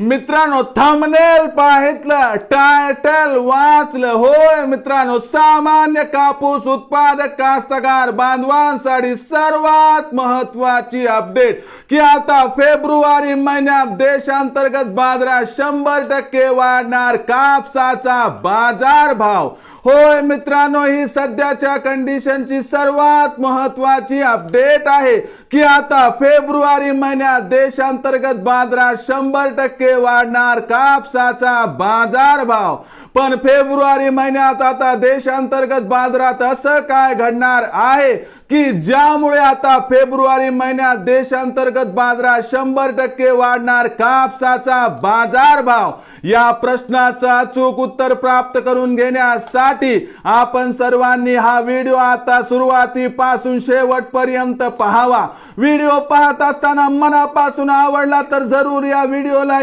मित्रांनो थांबनेल पाहितलं टायटल वाचलं. होय मित्रांनो सामान्य कापूस उत्पादक कास्तकार बांधवांसाठी सर्वात महत्वाची अपडेट की आता फेब्रुवारी महिन्यात देशांतर्गत बाजारात शंभर टक्के वाढणार कापसाचा बाजार भाव. होय मित्रांनो ही सध्याच्या कंडिशनची सर्वात महत्वाची अपडेट आहे. की आता फेब्रुवारी महिन्यात देशांतर्गत बाजारात शंभर टक्के वाढणार कापसाचा बाजार भाव. पण फेब्रुवारी महिन्यात आता देशांतर्गत बाजारात असं काय घडणार आहे की ज्यामुळे आता फेब्रुवारी महिन्यात देशांतर्गत बाजारात शंभर टक्के वाढणार कापसाचा बाजार भाव? या प्रश्नाचं अचूक उत्तर प्राप्त करून घेण्यासाठी आपण सर्वांनी हा व्हिडिओ आता सुरुवातीपासून शेवटपर्यंत पाहावा. व्हिडिओ पाहत असताना मनापासून आवडला तर जरूर या व्हिडिओला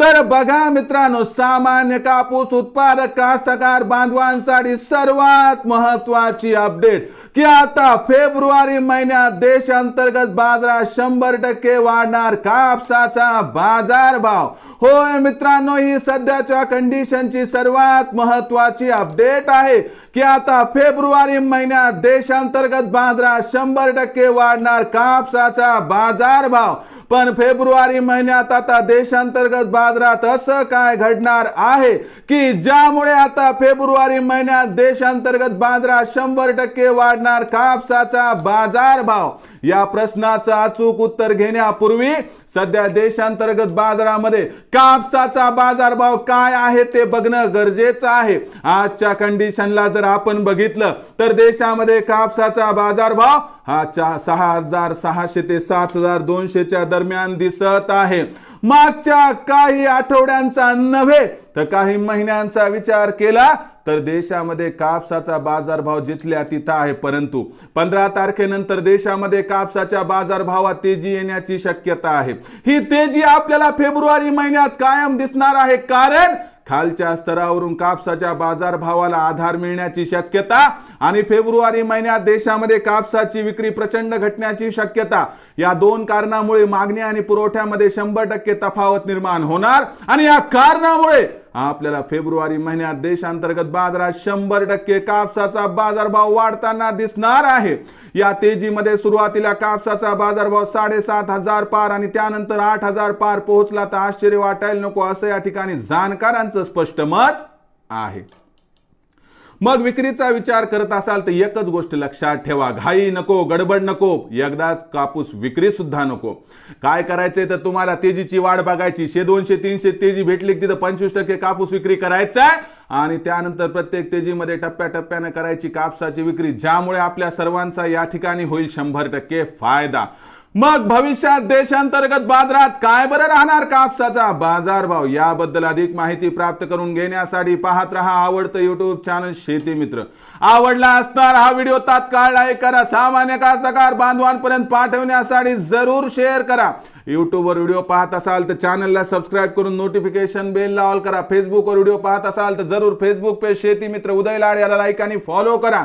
तर बघा मित्रांनो सामान्य कापूस उत्पादक कास्तकार बांधवांसाठी सर्वात महत्वाची अपडेट की आता फेब्रुवारी महिन्यात देशांतर्गत बाजारात शंभर टक्के वाढणार. कापसाचा बाजार भाव होय मित्रांनो ही सध्याच्या कंडिशनची सर्वात महत्वाची अपडेट आहे की आता फेब्रुवारी महिन्यात देशांतर्गत बाजारात शंभर टक्के वाढणार. कापसाचा बाजार भाव पण फेब्रुवारी महिन्यात आता देशांतर्गत बाजारात असं काय घडणार आहे की ज्यामुळे आता फेब्रुवारी महिन्यात देशांतर्गत बाजारात शंभर टक्के वाढणार कापसाचा बाजार भाव? या प्रश्नाचं अचूक उत्तर घेण्यापूर्वी सध्या देशांतर्गत बाजारामध्ये कापसाचा बाजारभाव काय आहे ते बघणं गरजेचं आहे. आजच्या कंडिशनला जर आपण बघितलं तर देशामध्ये कापसाचा बाजारभाव हा चा सहा हजार सहाशे ते सात हजार दोनशेच्या दरम्यान दिसत आहे. मागच्या काही आठवड्यांचा नव्हे तर काही महिन्यांचा विचार केला तर देशामध्ये कापसाचा बाजारभाव जिथल्या तिथं आहे परंतु पंधरा तारखेनंतर देशामध्ये कापसाच्या बाजारभावात तेजी येण्याची शक्यता आहे. ही तेजी आपल्याला फेब्रुवारी महिन्यात कायम दिसणार आहे. कारण खालच्या स्तरावरून कापसाच्या बाजारभावाला आधार मिळण्याची शक्यता आणि फेब्रुवारी महिन्यात देशामध्ये कापसाची विक्री प्रचंड घटण्याची शक्यता. या दोन कारणामुळे मागणी आणि पुरवठ्यामध्ये शंभर टक्के तफावत निर्माण होणार आणि या कारणामुळे आपल्याला फेब्रुवारी महिन्यात देशांतर्गत बाजारात शंभर टक्के कापसाचा बाजारभाव वाढताना दिसणार आहे. या तेजीमध्ये सुरुवातीला कापसाचा बाजारभाव साडेसात हजार पार आणि त्यानंतर आठ हजार पार पोहोचला. तर आश्चर्य वाटायला नको असं या ठिकाणी जाणकारांचं स्पष्ट मत आहे. मग विक्रीचा विचार करत असाल तर एकच गोष्ट लक्षात ठेवा. घाई नको गडबड नको. एकदाच कापूस विक्री सुद्धा नको. काय करायचंय तर तुम्हाला तेजीची वाढ बघायची. शे दोनशे तीनशे तेजी भेटली तिथं पंचवीस टक्के कापूस विक्री करायचा आणि त्यानंतर प्रत्येक तेजीमध्ये टप्प्याटप्प्यानं करायची कापसाची विक्री ज्यामुळे आपल्या सर्वांचा या ठिकाणी होईल शंभर टक्के फायदा. मग भविष्यात देशांतर्गत बाजारात काय बरं राहणार कापसाचा बाजारभाव? याबद्दल अधिक माहिती प्राप्त करून घेण्यासाठी पाहत रहा आवडतं युट्यूब चॅनल शेती मित्र. आवडला असणार हा व्हिडिओ तात्काळ लाईक करा. सामान्य कास्तकार बांधवांपर्यंत पाठवण्यासाठी जरूर शेअर करा. यूट्यूबवर व्हिडिओ पाहत असाल तर चॅनलला सबस्क्राईब करून नोटिफिकेशन बेलला ऑल करा. फेसबुकवर व्हिडिओ पाहत असाल तर जरूर फेसबुक पेज शेती मित्र उदय लाड याला लाईक आणि फॉलो करा.